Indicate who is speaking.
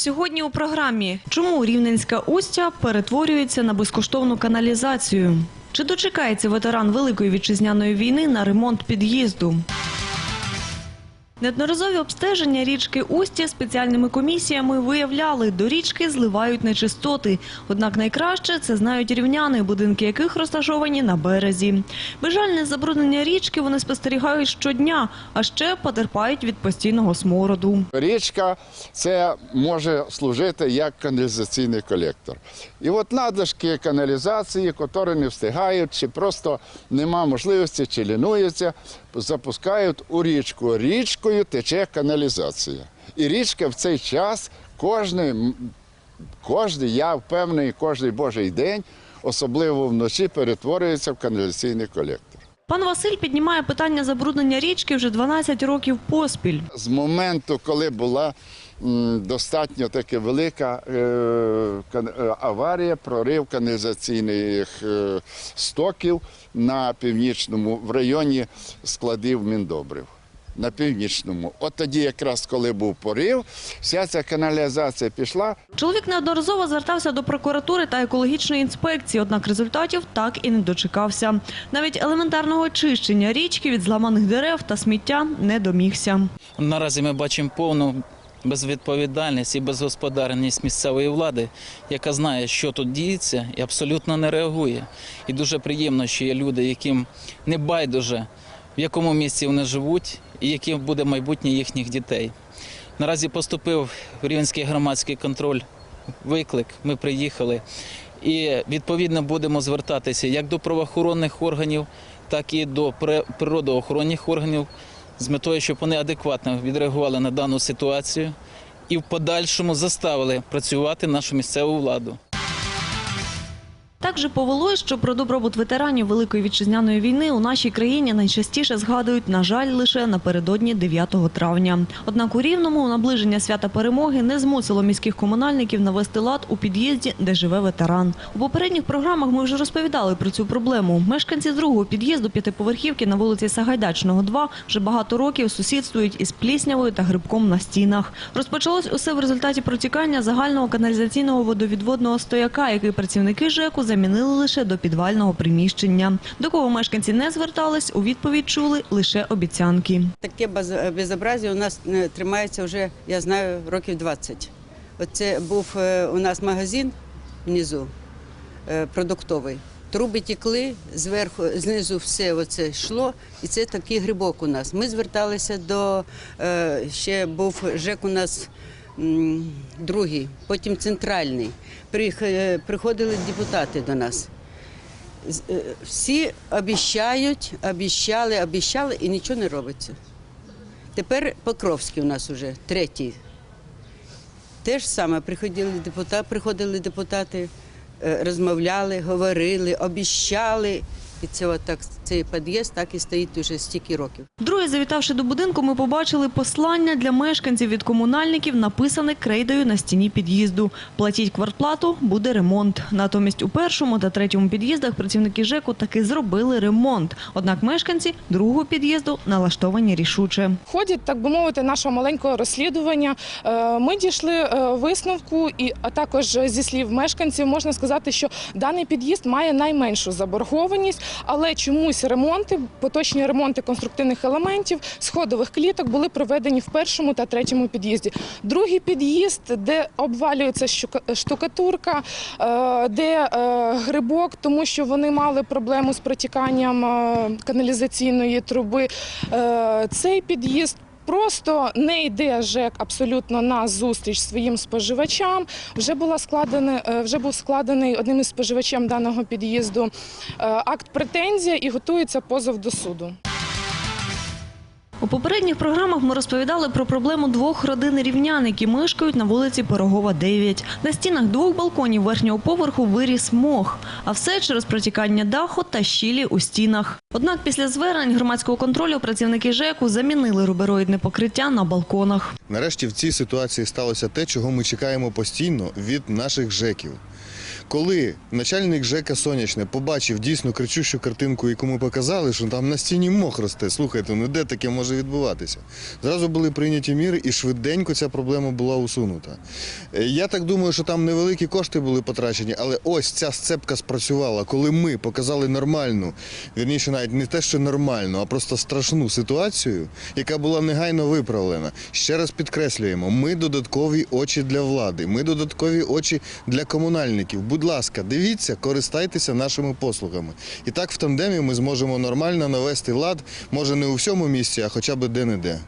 Speaker 1: Сьогодні у програмі чому Рівненська устя перетворюється на безкоштовну каналізацію? Чи дочекається ветеран Великої вітчизняної війни на ремонт під'їзду? Неодноразові обстеження річки Устя спеціальними комісіями виявляли, до річки зливають нечистоти. Однак найкраще це знають рівняни, будинки яких розташовані на березі. Безжальне забруднення річки вони спостерігають щодня, а ще потерпають від постійного смороду.
Speaker 2: Річка це може служити як каналізаційний колектор. І от надлишки каналізації, які не встигають, чи просто нема можливості, чи лінуються, запускають у річку. Річкою тече каналізація. І річка в цей час кожний, кожний я впевнений, кожний божий день, особливо вночі, перетворюється в каналізаційний колектор.
Speaker 1: Пан Василь піднімає питання забруднення річки вже 12 років поспіль.
Speaker 2: З моменту, коли була достатньо таки велика е, е, аварія, прорив каналізаційних е, стоків на північному в районі складів міндобрив. На північному. От тоді, якраз коли був порив, вся ця каналізація пішла.
Speaker 1: Чоловік неодноразово звертався до прокуратури та екологічної інспекції, однак результатів так і не дочекався. Навіть елементарного очищення річки від зламаних дерев та сміття не домігся.
Speaker 3: Наразі ми бачимо повну безвідповідальність і безгосподарність місцевої влади, яка знає, що тут діється, і абсолютно не реагує. І дуже приємно, що є люди, яким не байдуже, в якому місці вони живуть і яким буде майбутнє їхніх дітей. Наразі поступив в Рівенський громадський контроль виклик. Ми приїхали. І відповідно будемо звертатися як до правоохоронних органів, так і до природоохоронних органів з метою, щоб вони адекватно відреагували на дану ситуацію і в подальшому заставили працювати нашу місцеву владу.
Speaker 1: Так же повелось, що про добробут ветеранів Великої вітчизняної війни у нашій країні найчастіше згадують, на жаль, лише напередодні 9 травня. Однак у Рівному наближення свята перемоги не змусило міських комунальників навести лад у під'їзді, де живе ветеран. У попередніх програмах ми вже розповідали про цю проблему. Мешканці другого під'їзду п'ятиповерхівки на вулиці Сагайдачного, 2 вже багато років сусідствують із пліснявою та грибком на стінах. Розпочалось усе в результаті протікання загального каналізаційного водовідводного стояка, який працівники ЖЕКу замінили лише до підвального приміщення. До кого мешканці не звертались, у відповідь чули лише обіцянки.
Speaker 4: Таке безобразие у нас е, тримається вже, я знаю, років 20. Оце був е, у нас магазин внизу е, продуктовий. Труби тікли, зверху, знизу все оце йшло, і це такий грибок у нас. Ми зверталися до ще був ЖЕК у нас другий, потім центральний. Е, Приходили депутати до нас. Е, Всі обіщають, обіщали, обіщали і нічого не робиться. Тепер Покровський у нас уже третій. Те ж саме приходили депутати, приходили депутати, е, розмовляли, говорили, обіщали. І це отак цей під'їзд так і стоїть уже стільки років.
Speaker 1: Друге, завітавши до будинку, ми побачили послання для мешканців від комунальників, написане крейдою на стіні під'їзду. Платіть квартплату, буде ремонт. Натомість у першому та третьому під'їздах працівники ЖЕКу таки зробили ремонт. Однак мешканці другого під'їзду налаштовані рішуче.
Speaker 5: В ході, так би мовити, нашого маленького розслідування е, ми дійшли е, висновку, і а також зі слів мешканців можна сказати, що даний під'їзд має найменшу заборгованість, але чомусь ремонти, поточні ремонти конструктивних елементів, сходових кліток були проведені в першому та третьому під'їзді. Другий під'їзд, де обвалюється штукатурка, е, де е, грибок, тому що вони мали проблему з протіканням е, каналізаційної труби. Цей під'їзд. Просто не йде ЖЕК абсолютно на зустріч своїм споживачам. Вже була складена, е, вже був складений одним із споживачем даного під'їзду е, акт претензія і готується позов до суду.
Speaker 1: У попередніх програмах ми розповідали про проблему двох родин рівнян, які мешкають на вулиці Пирогова, 9. На стінах двох балконів верхнього поверху виріс мох, а все через протікання даху та щілі у стінах. Однак після звернень громадського контролю працівники ЖЕКу замінили рубероїдне покриття на балконах.
Speaker 6: Нарешті в цій ситуації сталося те, чого ми чекаємо постійно від наших ЖЕКів. Коли начальник ЖЕКа Сонячне побачив дійсно кричущу картинку, яку ми показали, що там на стіні мох росте. Слухайте, ну де таке може відбуватися? Зразу були прийняті міри, і швиденько ця проблема була усунута. Е, Я так думаю, що там невеликі кошти були потрачені, але ось ця сцепка спрацювала, коли ми показали нормальну, вірніше, навіть не те, що нормальну, а просто страшну ситуацію, яка була негайно виправлена. Ще раз підкреслюємо: ми додаткові очі для влади, ми додаткові очі для комунальників. Будь ласка, дивіться, користайтеся нашими послугами. І так в тандемі ми зможемо нормально навести лад, може не у всьому місці, а хоча б де-не-де.